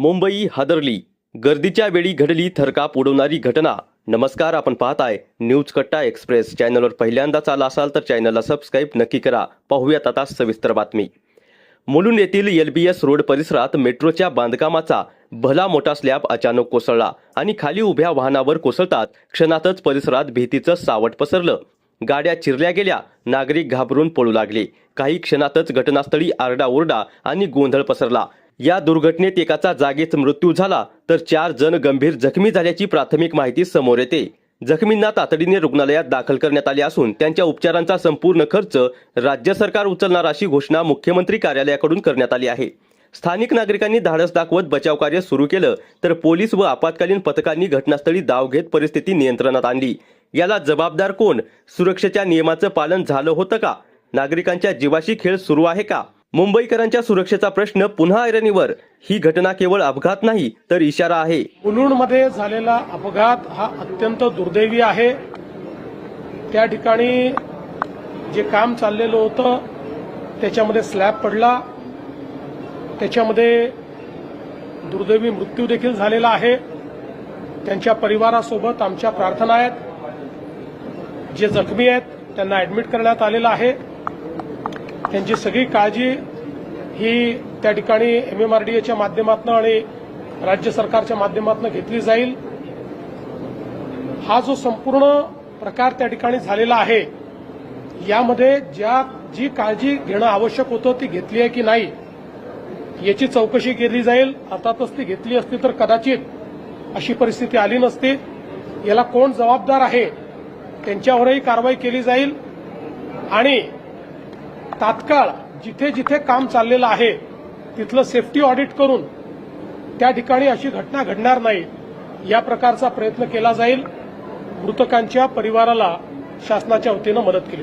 मुंबई हादरली. गर्दीच्या वेळी घडली थरकाप उडवणारी घटना. नमस्कार आपण पाहताय न्यूज कट्टा एक्सप्रेस. चॅनलवर पहिल्यांदाच आला असाल तर चॅनलला सबस्क्राईब नक्की करा. पाहूयात आता सविस्तर बातमी. मुलुंड येथील एल बी एस रोड परिसरात मेट्रोच्या बांधकामाचा भला मोठा स्लॅब अचानक कोसळला आणि खाली उभ्या वाहनावर कोसळतात क्षणातच परिसरात भीतीचं सावट पसरलं. गाड्या चिरल्या गेल्या नागरिक घाबरून पळू लागले. काही क्षणातच घटनास्थळी आरडाओरडा आणि गोंधळ पसरला. या दुर्घटनेत एकाचा जागीच मृत्यू झाला तर चार जण गंभीर जखमी झाल्याची प्राथमिक माहिती समोर येते. जखमींना तातडीने रुग्णालयात दाखल करण्यात आले असून त्यांच्या उपचारांचा संपूर्ण खर्च राज्य सरकार उचलणार अशी घोषणा मुख्यमंत्री कार्यालयाकडून करण्यात आली आहे. स्थानिक नागरिकांनी धाडस दाखवत बचाव कार्य सुरू केलं तर पोलीस व आपत्कालीन पथकांनी घटनास्थळी धाव घेत परिस्थिती नियंत्रणात आणली. याला जबाबदार कोण? सुरक्षेच्या नियमाचं पालन झालं होतं का? नागरिकांच्या जीवाशी खेळ सुरू आहे का? मुंबईकरांच्या सुरक्षेचा प्रश्न पुन्हा ऐरणीवर. ही घटना केवळ अपघात नाही तर इशारा आहे. मुलुंडमध्ये झालेला अपघात हा अत्यंत दुर्दैवी आहे. त्या ठिकाणी जे काम चाललेलं होतं त्याच्यामध्ये स्लॅब पडला. त्याच्यामध्ये दुर्दैवी मृत्यू देखील झालेला आहे. त्यांच्या परिवारासोबत आमच्या प्रार्थना आहेत. जे जखमी आहेत त्यांना ॲडमिट करण्यात आलेलं आहे. त्यांची सगळी काळजी ही त्या ठिकाणी एम एम आर डी एच्या माध्यमातून आणि राज्य सरकारच्या माध्यमातून घेतली जाईल. हा जो संपूर्ण प्रकार त्या ठिकाणी झालेला आहे यामध्ये ज्या जी काळजी घेणं आवश्यक होतं ती घेतली आहे की नाही याची चौकशी केली जाईल. अर्थातच ती घेतली असती तर कदाचित अशी परिस्थिती आली नसती. याला कोण जबाबदार आहे त्यांच्यावरही कारवाई केली जाईल. आणि तात्काळ जिथे जिथे काम चाललेलं आहे तिथलं सेफ्टी ऑडिट करून त्या ठिकाणी अशी घटना घडणार नाही या प्रकारचा प्रयत्न केला जाईल. मृतकांच्या परिवाराला शासनाच्या वतीनं मदत केली